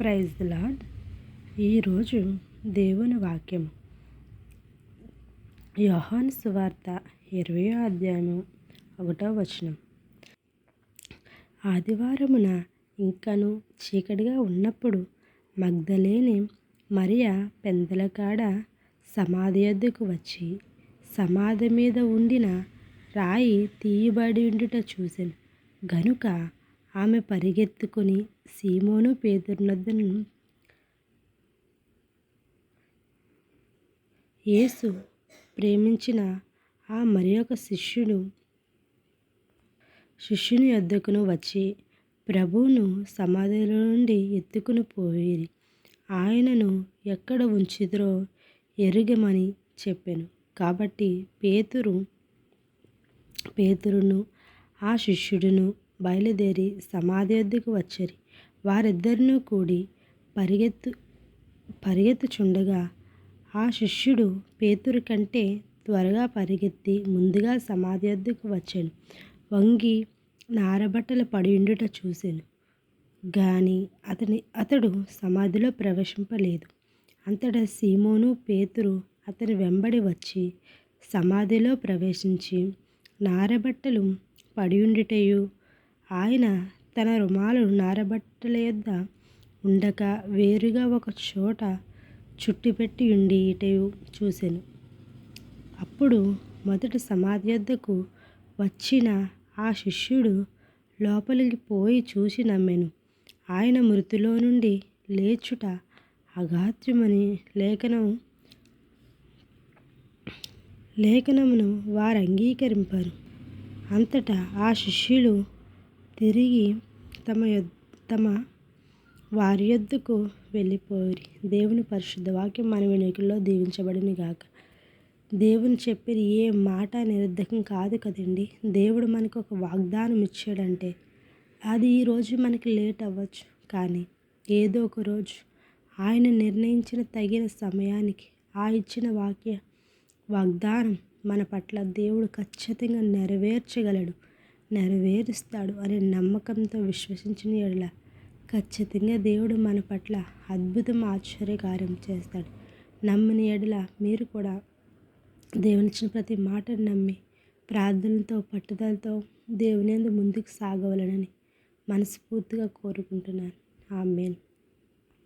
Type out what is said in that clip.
Praise lord ఈరోజు దేవుని వాక్యం యోహాను సువార్త ఇరవై అధ్యాయము ఒకటో వచనం. ఆదివారమున ఇంకను చీకటిగా ఉన్నప్పుడు మగ్ధలేని మరియా పెందలకాడ సమాధి వద్దకు వచ్చి సమాధి మీద ఉండిన రాయి తీయబడి ఉండుట చూసాను. గనుక ఆమె పరిగెత్తుకుని సీమోను పేతురునొద్దను యేసు ప్రేమించిన ఆ మరి ఒక శిష్యుడు శిష్యుని వద్దకును వచ్చి ప్రభువును సమాధిలో నుండి ఎత్తుకుని పోయిరి. ఆయనను ఎక్కడ ఉంచిద్రో ఎరుగమని చెప్పాను. కాబట్టి పేతురు పేతురును ఆ శిష్యుడును బయలుదేరి సమాధి వద్దకు వచ్చరి. వారిద్దరినూ కూడి పరిగెత్తు పరిగెత్తుచుండగా ఆ శిష్యుడు పేతురు కంటే త్వరగా పరిగెత్తి ముందుగా సమాధి వద్దకు వచ్చాను. వంగి నారబట్టలు పడియుండుట చూశాను గాని అతని అతడు సమాధిలో ప్రవేశింపలేదు. అంతటా సీమోను పేతురు అతని వెంబడి వచ్చి సమాధిలో ప్రవేశించి నారబట్టలు పడియుండుటయు ఆయన తన రుమాలు నారబట్టల యొద్ద ఉండక వేరుగా ఒక చోట చుట్టిపెట్టి ఉండి ఇటయు చూసెను. అప్పుడు మొదట సమాధి వద్దకు వచ్చిన ఆ శిష్యుడు లోపలికి పోయి చూసి నమ్మెను. ఆయన మృతిలో నుండి లేచుట అగాధ్యమని లేఖనం లేఖనమును వారు అంగీకరింపారు అంతటా ఆ శిష్యులు తిరిగి తమ తమ వారి యొద్దకు వెళ్ళిపోయి దేవుని పరిశుద్ధ వాక్యం మన వెనుకల్లో దీవించబడిన గాక. దేవుని చెప్పిన ఏ మాట నిరర్ధకం కాదు కదండి. దేవుడు మనకు ఒక వాగ్దానం ఇచ్చాడంటే అది ఈరోజు మనకి లేట్ అవ్వచ్చు. కానీ ఏదో ఒక రోజు ఆయన నిర్ణయించిన తగిన సమయానికి ఆ ఇచ్చిన వాక్య వాగ్దానం మన పట్ల దేవుడు ఖచ్చితంగా నెరవేర్చగలడు. నెరవేరుస్తాడు అనే నమ్మకంతో విశ్వసించిన ఎడల ఖచ్చితంగా దేవుడు మన పట్ల అద్భుతం ఆశ్చర్యకార్యం చేస్తాడు. నమ్మిన ఎడల మీరు కూడా దేవునిచ్చిన ప్రతి మాటను నమ్మి ప్రార్థనలతో పట్టుదలతో దేవుని ముందుకు సాగవలనని మనస్ఫూర్తిగా కోరుకుంటున్నాను. ఆమెన్.